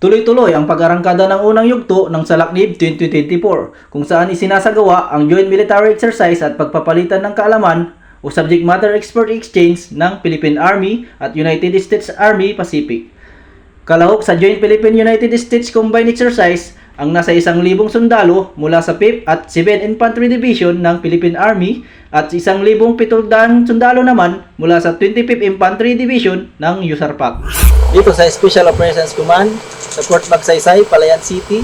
Tuloy-tuloy ang pag-arangkada ng unang yugto ng Salaknib 2024 kung saan isinasagawa ang joint military exercise at pagpapalitan ng kaalaman o subject matter expert exchange ng Philippine Army at United States Army Pacific. Kalahok sa Joint Philippine-United States Combined Exercise ang nasa isang libong sundalo mula sa 5th at 7th Infantry Division ng Philippine Army at isang libong pituldan sundalo naman mula sa 25th Infantry Division ng USARPAC. Dito sa Special Operations Command sa Fort Magsaysay, Palayan City,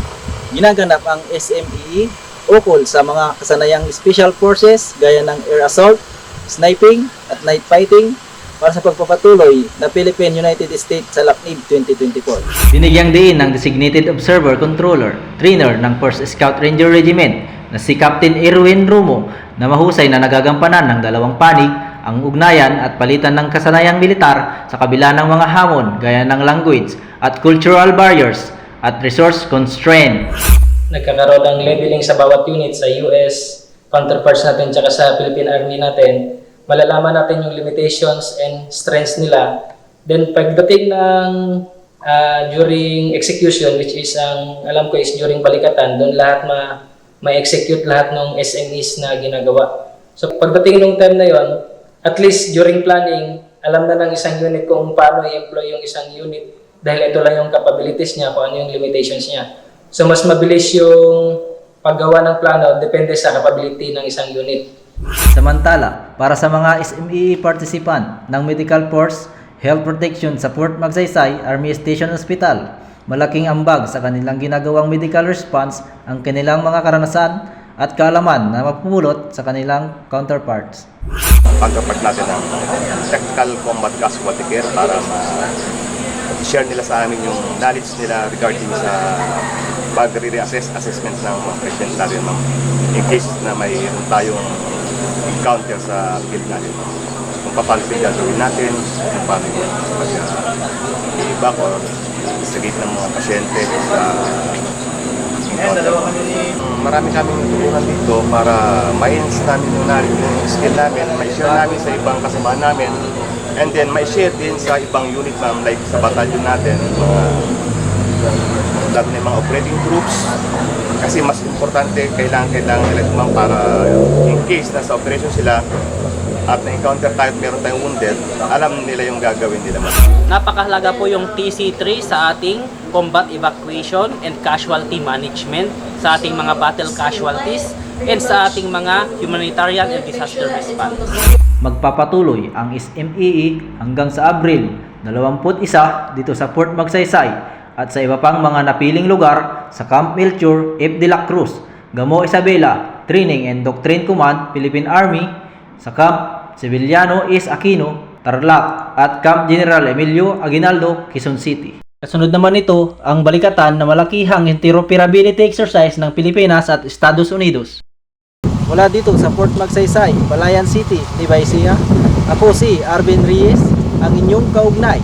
ginaganap ang SMEE ukol sa mga kasanayang Special Forces gaya ng air assault, sniping at night fighting para sa pagpapatuloy na Philippine-United States sa Laknib 2024. Binigyang diin ng Designated Observer Controller, trainer ng 1st Scout Ranger Regiment na si Captain Erwin Romo na mahusay na nagagampanan ng dalawang panig ang ugnayan at palitan ng kasanayang militar sa kabila ng mga hamon gaya ng language at cultural barriers at resource constraint. nagkakaroon ng leveling sa bawat unit sa US counterparts natin tsaka sa Philippine Army natin, malalaman natin yung limitations and strengths nila. Then pagdating ng ah, during execution, which is ang alam ko is during balikatan, doon lahat ma ma-execute lahat ng SMEs na ginagawa. So pagdating ng time na yon, at least during planning, alam na ng isang unit kung paano i-employ yung isang unit dahil ito lang yung capabilities niya, kung ano yung limitations niya. So mas mabilis yung paggawa ng plano depende sa capability ng isang unit. Samantala, para sa mga SME participant ng Medical Force Health Protection sa Fort Magsaysay Army Station Hospital, malaking ambag sa kanilang ginagawang medical response ang kanilang mga karanasan at kaalaman na mapupulot sa kanilang counterparts. pagkapag natin ng Technical Combat Casualty Care para ma-share nila sa amin yung knowledge nila regarding sa pag-re-assess assessment ng mga patient natin ma'am. in case na may tayong encounter sa field natin. Kung paano yung gagawin natin, kung paano yung pag-ibak or investigate ng mga pasyente sa encounter. Marami kaming tulungan dito para ma-enhance namin yung knowledge, yung skill namin, ma-share namin sa ibang kasama namin, and then ma-share din sa ibang unit ma'am, like sa batalyon natin, mga lalo na yung mga operating groups, kasi mas importante, kailangan, kailangan nila ito ma'am para in case na sa operation sila, at na-encounter tayo at meron tayong wounded, alam nila yung gagawin nila. Napakahalaga po yung TC3 sa ating combat evacuation and casualty management, sa ating mga battle casualties, and sa ating mga humanitarian and disaster response. Magpapatuloy ang SMEE hanggang sa Abril 21 dito sa Fort Magsaysay at sa iba pang mga napiling lugar sa Camp Melchor F. de la Cruz, Gamo Isabela, Training and Doctrine Command, Philippine Army, sa Camp Civiliano East Aquino, Tarlac at Camp General Emilio Aguinaldo, Quezon City. Kasunod naman ito ang balikatan na malakihang interoperability exercise ng Pilipinas at Estados Unidos. Mula dito sa Fort Magsaysay, Palayan City, Libaisia, ako si Arvin Reyes, ang inyong kaugnay